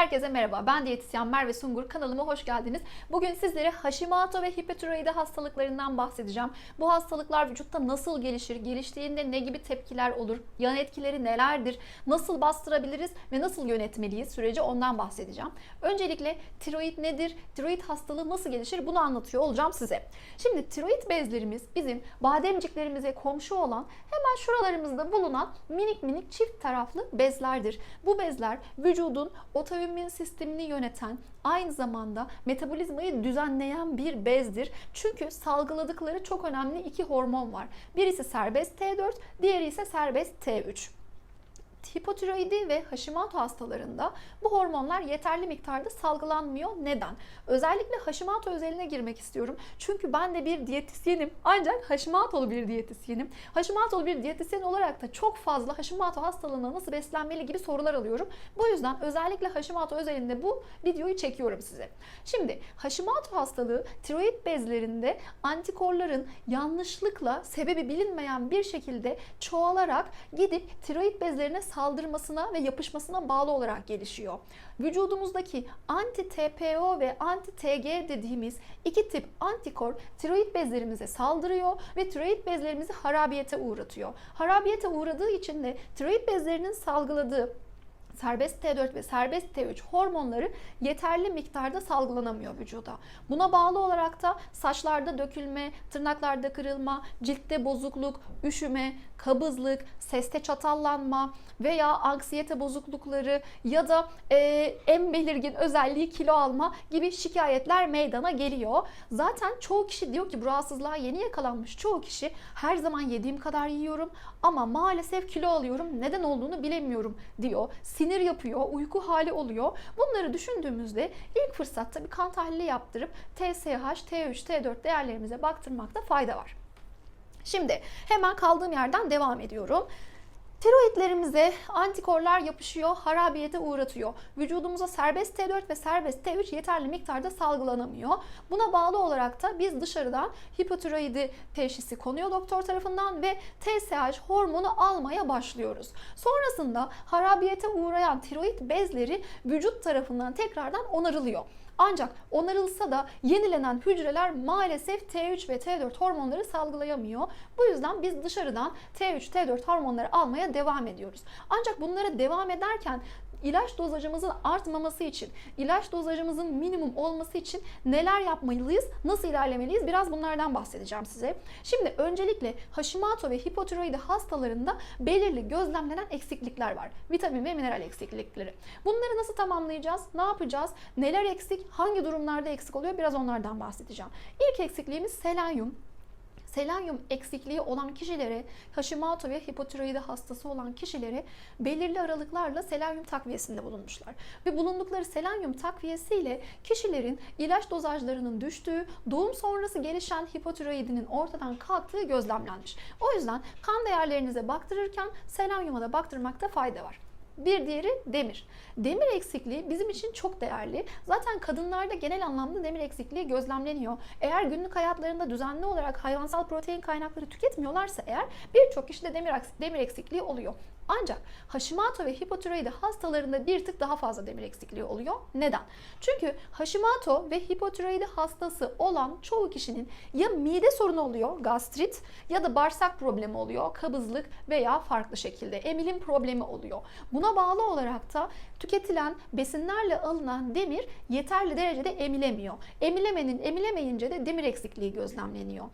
Herkese merhaba. Ben diyetisyen Merve Sungur. Kanalıma hoş geldiniz. Bugün sizlere Hashimoto ve hipotiroidi hastalıklarından bahsedeceğim. Bu hastalıklar vücutta nasıl gelişir? Geliştiğinde ne gibi tepkiler olur? Yan etkileri nelerdir? Nasıl bastırabiliriz ve nasıl yönetmeliyiz? Süreci ondan bahsedeceğim. Öncelikle tiroid nedir? Tiroid hastalığı nasıl gelişir? Bunu anlatıyor olacağım size. Şimdi tiroid bezlerimiz bizim bademciklerimize komşu olan hemen şuralarımızda bulunan minik minik çift taraflı bezlerdir. Bu bezler vücudun otoimmün sistemini yöneten, aynı zamanda metabolizmayı düzenleyen bir bezdir. Çünkü salgıladıkları çok önemli iki hormon var. Birisi serbest T4, diğeri ise serbest T3 hipotiroidi ve Hashimoto hastalarında bu hormonlar yeterli miktarda salgılanmıyor. Neden? Özellikle Hashimoto özeline girmek istiyorum. Çünkü ben de bir diyetisyenim. Ancak Hashimoto'lu bir diyetisyenim. Hashimoto'lu bir diyetisyen olarak da çok fazla Hashimoto hastalığına nasıl beslenmeli gibi sorular alıyorum. Bu yüzden özellikle Hashimoto özelinde bu videoyu çekiyorum size. Şimdi Hashimoto hastalığı tiroid bezlerinde antikorların yanlışlıkla sebebi bilinmeyen bir şekilde çoğalarak gidip tiroid bezlerine saldırmasına ve yapışmasına bağlı olarak gelişiyor. Vücudumuzdaki anti-TPO ve anti-TG dediğimiz iki tip antikor tiroid bezlerimize saldırıyor ve tiroid bezlerimizi harabiyete uğratıyor. Harabiyete uğradığı için de tiroid bezlerinin salgıladığı serbest T4 ve serbest T3 hormonları yeterli miktarda salgılanamıyor vücuda. Buna bağlı olarak da saçlarda dökülme, tırnaklarda kırılma, ciltte bozukluk, üşüme, kabızlık, seste çatallanma veya anksiyete bozuklukları ya da e, en belirgin özelliği kilo alma gibi şikayetler meydana geliyor. Zaten çoğu kişi diyor ki bu rahatsızlığa yeni yakalanmış çoğu kişi her zaman yediğim kadar yiyorum ama maalesef kilo alıyorum neden olduğunu bilemiyorum diyor. Sinir yapıyor, uyku hali oluyor. Bunları düşündüğümüzde ilk fırsatta bir kan tahlili yaptırıp TSH, T3, T4 değerlerimize baktırmakta fayda var. Şimdi hemen kaldığım yerden devam ediyorum. Tiroidlerimize antikorlar yapışıyor, harabiyete uğratıyor. Vücudumuza serbest T4 ve serbest T3 yeterli miktarda salgılanamıyor. Buna bağlı olarak da biz dışarıdan hipotiroidi teşhisi konuyor doktor tarafından ve TSH hormonu almaya başlıyoruz. Sonrasında harabiyete uğrayan tiroid bezleri vücut tarafından tekrardan onarılıyor. Ancak onarılsa da yenilenen hücreler maalesef T3 ve T4 hormonları salgılayamıyor. Bu yüzden biz dışarıdan T3, T4 hormonları almaya devam ediyoruz. Ancak bunlara devam ederken ilaç dozajımızın artmaması için, ilaç dozajımızın minimum olması için neler yapmalıyız, nasıl ilerlemeliyiz biraz bunlardan bahsedeceğim size. Şimdi öncelikle Hashimoto ve hipotiroidi hastalarında belirli gözlemlenen eksiklikler var. Vitamin ve mineral eksiklikleri. Bunları nasıl tamamlayacağız? Ne yapacağız? Neler eksik? Hangi durumlarda eksik oluyor? Biraz onlardan bahsedeceğim. İlk eksikliğimiz selenyum selenyum eksikliği olan kişilere, Hashimoto ve hipotiroidi hastası olan kişilere belirli aralıklarla selenyum takviyesinde bulunmuşlar. Ve bulundukları selenyum takviyesiyle kişilerin ilaç dozajlarının düştüğü, doğum sonrası gelişen hipotiroidinin ortadan kalktığı gözlemlenmiş. O yüzden kan değerlerinize baktırırken selenyuma da baktırmakta fayda var. Bir diğeri demir. Demir eksikliği bizim için çok değerli. Zaten kadınlarda genel anlamda demir eksikliği gözlemleniyor. Eğer günlük hayatlarında düzenli olarak hayvansal protein kaynakları tüketmiyorlarsa eğer birçok kişide demir, demir eksikliği oluyor. Ancak Hashimoto ve hipotiroidi hastalarında bir tık daha fazla demir eksikliği oluyor. Neden? Çünkü Hashimoto ve hipotiroidi hastası olan çoğu kişinin ya mide sorunu oluyor, gastrit ya da bağırsak problemi oluyor, kabızlık veya farklı şekilde emilim problemi oluyor. Buna bağlı olarak da tüketilen besinlerle alınan demir yeterli derecede emilemiyor. Emilemenin emilemeyince de demir eksikliği gözlemleniyor.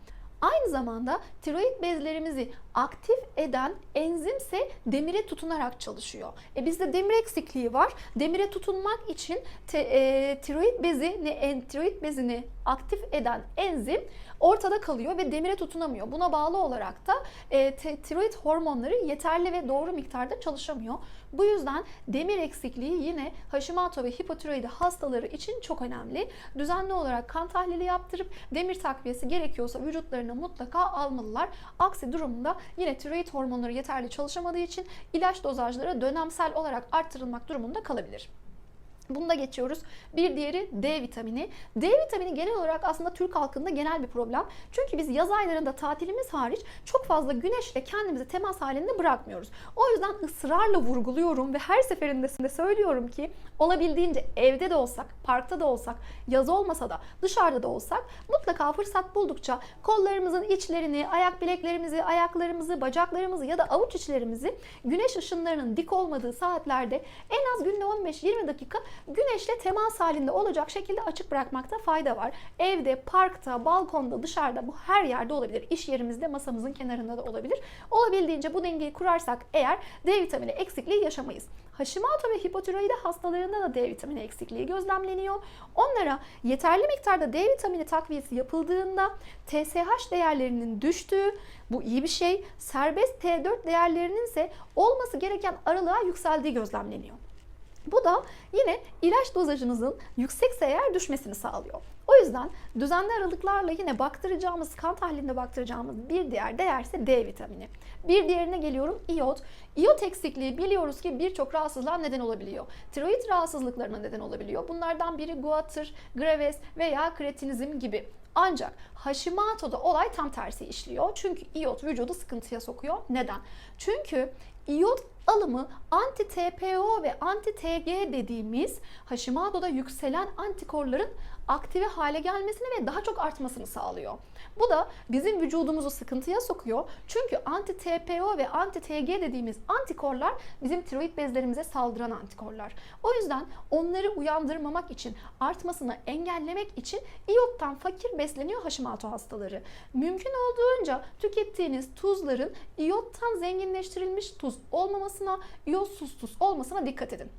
Aynı zamanda tiroid bezlerimizi aktif eden enzimse demire tutunarak çalışıyor. E bizde demir eksikliği var. Demire tutunmak için te, e, tiroid bezi ne en, tiroid bezini aktif eden enzim ortada kalıyor ve demire tutunamıyor. Buna bağlı olarak da e, tiroid hormonları yeterli ve doğru miktarda çalışamıyor. Bu yüzden demir eksikliği yine Hashimoto ve hipotiroidi hastaları için çok önemli. Düzenli olarak kan tahlili yaptırıp demir takviyesi gerekiyorsa vücutlarına mutlaka almalılar. Aksi durumda yine tiroid hormonları yeterli çalışamadığı için ilaç dozajları dönemsel olarak arttırılmak durumunda kalabilir. Bunu da geçiyoruz. Bir diğeri D vitamini. D vitamini genel olarak aslında Türk halkında genel bir problem. Çünkü biz yaz aylarında tatilimiz hariç çok fazla güneşle kendimizi temas halinde bırakmıyoruz. O yüzden ısrarla vurguluyorum ve her seferinde de söylüyorum ki olabildiğince evde de olsak, parkta da olsak, yaz olmasa da dışarıda da olsak mutlaka fırsat buldukça kollarımızın içlerini, ayak bileklerimizi, ayaklarımızı, bacaklarımızı ya da avuç içlerimizi güneş ışınlarının dik olmadığı saatlerde en az günde 15-20 dakika güneşle temas halinde olacak şekilde açık bırakmakta fayda var. Evde, parkta, balkonda, dışarıda bu her yerde olabilir. İş yerimizde, masamızın kenarında da olabilir. Olabildiğince bu dengeyi kurarsak eğer D vitamini eksikliği yaşamayız. Hashimoto ve hipotiroidi hastalarında da D vitamini eksikliği gözlemleniyor. Onlara yeterli miktarda D vitamini takviyesi yapıldığında TSH değerlerinin düştüğü, bu iyi bir şey, serbest T4 değerlerinin ise olması gereken aralığa yükseldiği gözlemleniyor. Bu da yine ilaç dozajınızın yüksekse eğer düşmesini sağlıyor. O yüzden düzenli aralıklarla yine baktıracağımız, kan tahlilinde baktıracağımız bir diğer değerse D vitamini. Bir diğerine geliyorum iyot. İyot eksikliği biliyoruz ki birçok rahatsızlığa neden olabiliyor. Tiroid rahatsızlıklarına neden olabiliyor. Bunlardan biri guatr, graves veya kreatinizm gibi. Ancak Hashimoto'da olay tam tersi işliyor. Çünkü iyot vücudu sıkıntıya sokuyor. Neden? Çünkü iyot alımı anti-TPO ve anti-TG dediğimiz Hashimoto'da yükselen antikorların aktive hale gelmesini ve daha çok artmasını sağlıyor. Bu da bizim vücudumuzu sıkıntıya sokuyor. Çünkü anti-TPO ve anti-TG dediğimiz antikorlar bizim tiroid bezlerimize saldıran antikorlar. O yüzden onları uyandırmamak için, artmasını engellemek için iyottan fakir besleniyor Hashimoto hastaları. Mümkün olduğunca tükettiğiniz tuzların iyottan zenginleştirilmiş tuz olmamasına, iyotsuz tuz olmasına dikkat edin.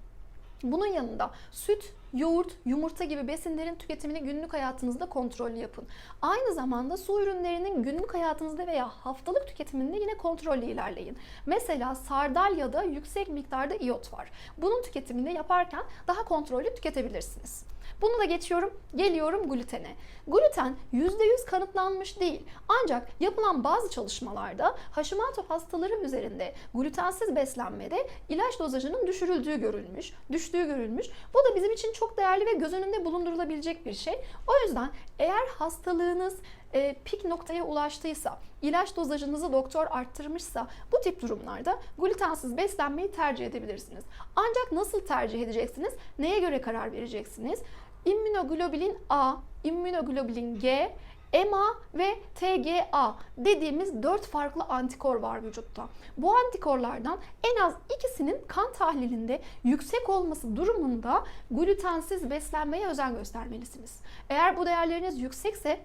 Bunun yanında süt, yoğurt, yumurta gibi besinlerin tüketimini günlük hayatınızda kontrollü yapın. Aynı zamanda su ürünlerinin günlük hayatınızda veya haftalık tüketiminde yine kontrollü ilerleyin. Mesela sardalyada yüksek miktarda iyot var. Bunun tüketimini yaparken daha kontrollü tüketebilirsiniz. Bunu da geçiyorum. Geliyorum glutene. Gluten %100 kanıtlanmış değil. Ancak yapılan bazı çalışmalarda Hashimoto hastaları üzerinde glutensiz beslenmede ilaç dozajının düşürüldüğü görülmüş, düştüğü görülmüş. Bu da bizim için çok değerli ve göz önünde bulundurulabilecek bir şey. O yüzden eğer hastalığınız e, pik noktaya ulaştıysa, ilaç dozajınızı doktor arttırmışsa bu tip durumlarda glutensiz beslenmeyi tercih edebilirsiniz. Ancak nasıl tercih edeceksiniz? Neye göre karar vereceksiniz? İmmünoglobulin A, immünoglobulin G, EMA ve TGA dediğimiz 4 farklı antikor var vücutta. Bu antikorlardan en az ikisinin kan tahlilinde yüksek olması durumunda glutensiz beslenmeye özen göstermelisiniz. Eğer bu değerleriniz yüksekse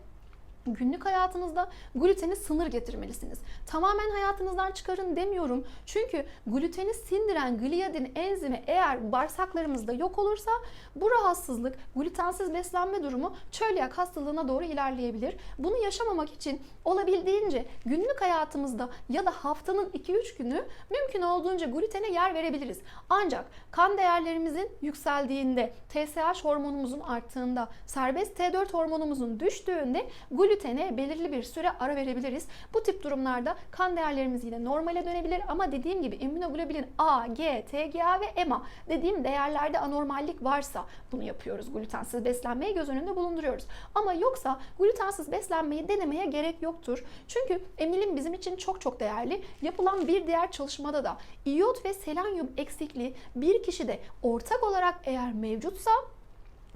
Günlük hayatınızda gluteni sınır getirmelisiniz. Tamamen hayatınızdan çıkarın demiyorum. Çünkü gluteni sindiren gliadin enzimi eğer bağırsaklarımızda yok olursa bu rahatsızlık, glutensiz beslenme durumu çölyak hastalığına doğru ilerleyebilir. Bunu yaşamamak için olabildiğince günlük hayatımızda ya da haftanın 2-3 günü mümkün olduğunca glutene yer verebiliriz. Ancak kan değerlerimizin yükseldiğinde, TSH hormonumuzun arttığında, serbest T4 hormonumuzun düştüğünde gluten glutene belirli bir süre ara verebiliriz. Bu tip durumlarda kan değerlerimiz yine normale dönebilir ama dediğim gibi immünoglobulin A, G, TGA ve EMA dediğim değerlerde anormallik varsa bunu yapıyoruz. Glutensiz beslenmeyi göz önünde bulunduruyoruz. Ama yoksa glutensiz beslenmeyi denemeye gerek yoktur. Çünkü emilim bizim için çok çok değerli. Yapılan bir diğer çalışmada da iyot ve selenyum eksikliği bir kişide ortak olarak eğer mevcutsa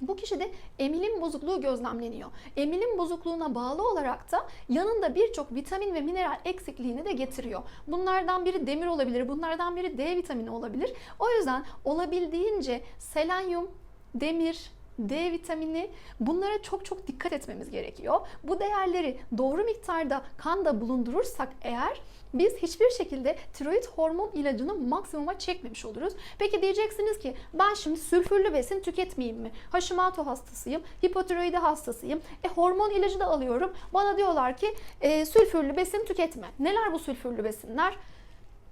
bu kişide emilim bozukluğu gözlemleniyor. Emilim bozukluğuna bağlı olarak da yanında birçok vitamin ve mineral eksikliğini de getiriyor. Bunlardan biri demir olabilir, bunlardan biri D vitamini olabilir. O yüzden olabildiğince selenyum, demir, D vitamini bunlara çok çok dikkat etmemiz gerekiyor. Bu değerleri doğru miktarda kanda bulundurursak eğer biz hiçbir şekilde tiroid hormon ilacını maksimuma çekmemiş oluruz. Peki diyeceksiniz ki ben şimdi sülfürlü besin tüketmeyeyim mi? Hashimoto hastasıyım, hipotiroidi hastasıyım. E hormon ilacı da alıyorum. Bana diyorlar ki e, sülfürlü besin tüketme. Neler bu sülfürlü besinler?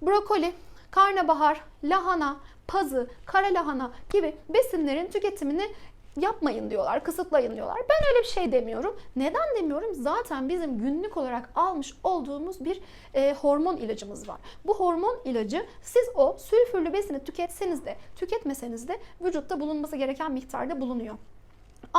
Brokoli, karnabahar, lahana, pazı, kara lahana gibi besinlerin tüketimini yapmayın diyorlar, kısıtlayın diyorlar. Ben öyle bir şey demiyorum. Neden demiyorum? Zaten bizim günlük olarak almış olduğumuz bir e, hormon ilacımız var. Bu hormon ilacı siz o sülfürlü besini tüketseniz de tüketmeseniz de vücutta bulunması gereken miktarda bulunuyor.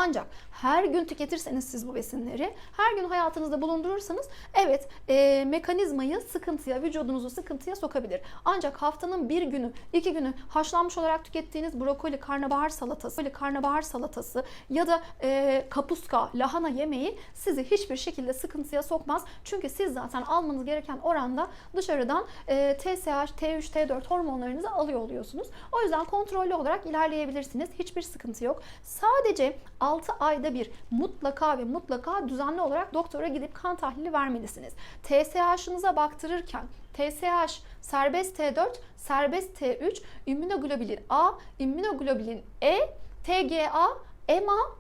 Ancak her gün tüketirseniz siz bu besinleri, her gün hayatınızda bulundurursanız evet e, mekanizmayı sıkıntıya, vücudunuzu sıkıntıya sokabilir. Ancak haftanın bir günü, iki günü haşlanmış olarak tükettiğiniz brokoli, karnabahar salatası, böyle karnabahar salatası ya da e, kapuska, lahana yemeği sizi hiçbir şekilde sıkıntıya sokmaz. Çünkü siz zaten almanız gereken oranda dışarıdan e, TSH, T3, T4 hormonlarınızı alıyor oluyorsunuz. O yüzden kontrollü olarak ilerleyebilirsiniz. Hiçbir sıkıntı yok. Sadece 6 ayda bir mutlaka ve mutlaka düzenli olarak doktora gidip kan tahlili vermelisiniz. TSH'ınıza baktırırken TSH, serbest T4, serbest T3, immünoglobulin A, immünoglobulin E, TGA, EMA,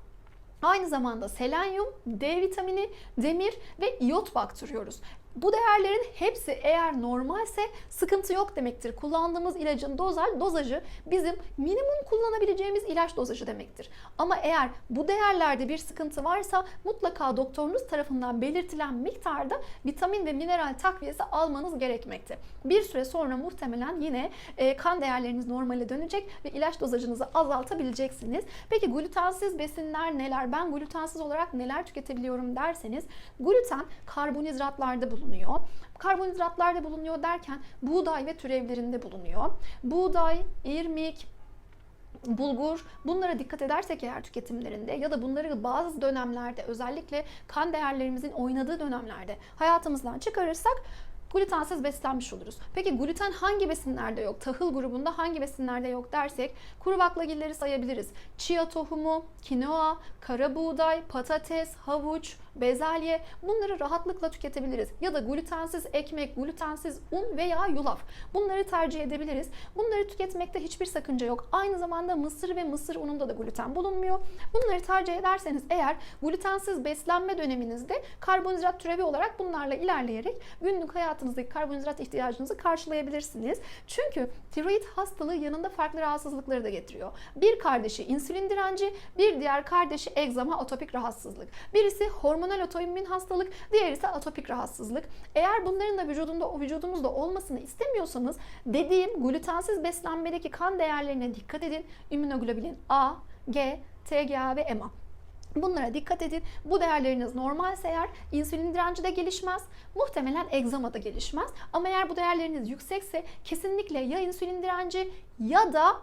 Aynı zamanda selenyum, D vitamini, demir ve iyot baktırıyoruz. Bu değerlerin hepsi eğer normalse sıkıntı yok demektir. Kullandığımız ilacın dozaj, dozajı bizim minimum kullanabileceğimiz ilaç dozajı demektir. Ama eğer bu değerlerde bir sıkıntı varsa mutlaka doktorunuz tarafından belirtilen miktarda vitamin ve mineral takviyesi almanız gerekmekte. Bir süre sonra muhtemelen yine e, kan değerleriniz normale dönecek ve ilaç dozajınızı azaltabileceksiniz. Peki glutensiz besinler neler? Ben glutensiz olarak neler tüketebiliyorum derseniz gluten karbonhidratlarda bulunuyor. Karbonhidratlarda bulunuyor derken buğday ve türevlerinde bulunuyor. Buğday, irmik, bulgur bunlara dikkat edersek eğer tüketimlerinde ya da bunları bazı dönemlerde özellikle kan değerlerimizin oynadığı dönemlerde hayatımızdan çıkarırsak glutensiz beslenmiş oluruz. Peki gluten hangi besinlerde yok? Tahıl grubunda hangi besinlerde yok dersek kuru baklagilleri sayabiliriz. Chia tohumu, kinoa, kara buğday, patates, havuç, bezelye bunları rahatlıkla tüketebiliriz. Ya da glutensiz ekmek, glutensiz un veya yulaf. Bunları tercih edebiliriz. Bunları tüketmekte hiçbir sakınca yok. Aynı zamanda mısır ve mısır ununda da gluten bulunmuyor. Bunları tercih ederseniz eğer glutensiz beslenme döneminizde karbonhidrat türevi olarak bunlarla ilerleyerek günlük hayatınızdaki karbonhidrat ihtiyacınızı karşılayabilirsiniz. Çünkü tiroid hastalığı yanında farklı rahatsızlıkları da getiriyor. Bir kardeşi insülin direnci, bir diğer kardeşi egzama atopik rahatsızlık. Birisi hormonal otoimmün hastalık, diğeri ise atopik rahatsızlık. Eğer bunların da vücudunda vücudunuzda olmasını istemiyorsanız dediğim glutensiz beslenmedeki kan değerlerine dikkat edin. İmmünoglobulin A, G, TGA ve EMA. Bunlara dikkat edin. Bu değerleriniz normalse eğer insülin direnci de gelişmez. Muhtemelen egzama da gelişmez. Ama eğer bu değerleriniz yüksekse kesinlikle ya insülin direnci ya da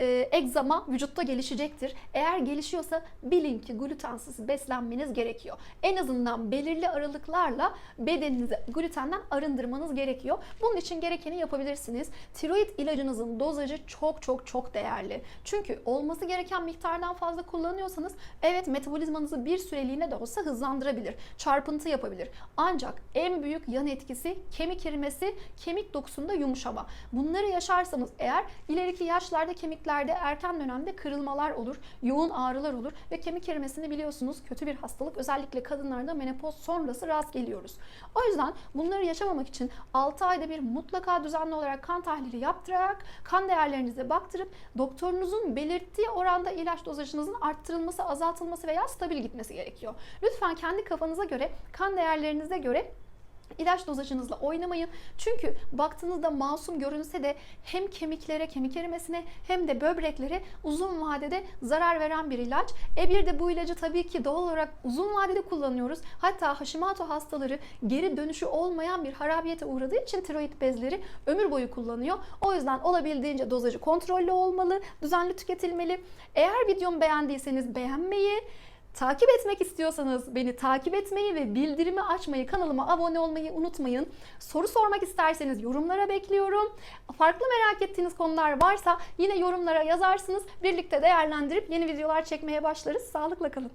e, egzama vücutta gelişecektir. Eğer gelişiyorsa bilin ki glutensiz beslenmeniz gerekiyor. En azından belirli aralıklarla bedeninizi glutenden arındırmanız gerekiyor. Bunun için gerekeni yapabilirsiniz. Tiroid ilacınızın dozajı çok çok çok değerli. Çünkü olması gereken miktardan fazla kullanıyorsanız evet metabolizmanızı bir süreliğine de olsa hızlandırabilir. Çarpıntı yapabilir. Ancak en büyük yan etkisi kemik erimesi, kemik dokusunda yumuşama. Bunları yaşarsanız eğer ileriki yaşlarda kemikler kemiklerde erken dönemde kırılmalar olur, yoğun ağrılar olur ve kemik erimesini biliyorsunuz kötü bir hastalık. Özellikle kadınlarda menopoz sonrası rast geliyoruz. O yüzden bunları yaşamamak için 6 ayda bir mutlaka düzenli olarak kan tahlili yaptırarak kan değerlerinize baktırıp doktorunuzun belirttiği oranda ilaç dozajınızın arttırılması, azaltılması veya stabil gitmesi gerekiyor. Lütfen kendi kafanıza göre, kan değerlerinize göre İlaç dozajınızla oynamayın. Çünkü baktığınızda masum görünse de hem kemiklere, kemik erimesine hem de böbreklere uzun vadede zarar veren bir ilaç. E bir de bu ilacı tabii ki doğal olarak uzun vadede kullanıyoruz. Hatta Hashimoto hastaları geri dönüşü olmayan bir harabiyete uğradığı için tiroid bezleri ömür boyu kullanıyor. O yüzden olabildiğince dozajı kontrollü olmalı, düzenli tüketilmeli. Eğer videomu beğendiyseniz beğenmeyi, Takip etmek istiyorsanız beni takip etmeyi ve bildirimi açmayı, kanalıma abone olmayı unutmayın. Soru sormak isterseniz yorumlara bekliyorum. Farklı merak ettiğiniz konular varsa yine yorumlara yazarsınız. Birlikte değerlendirip yeni videolar çekmeye başlarız. Sağlıkla kalın.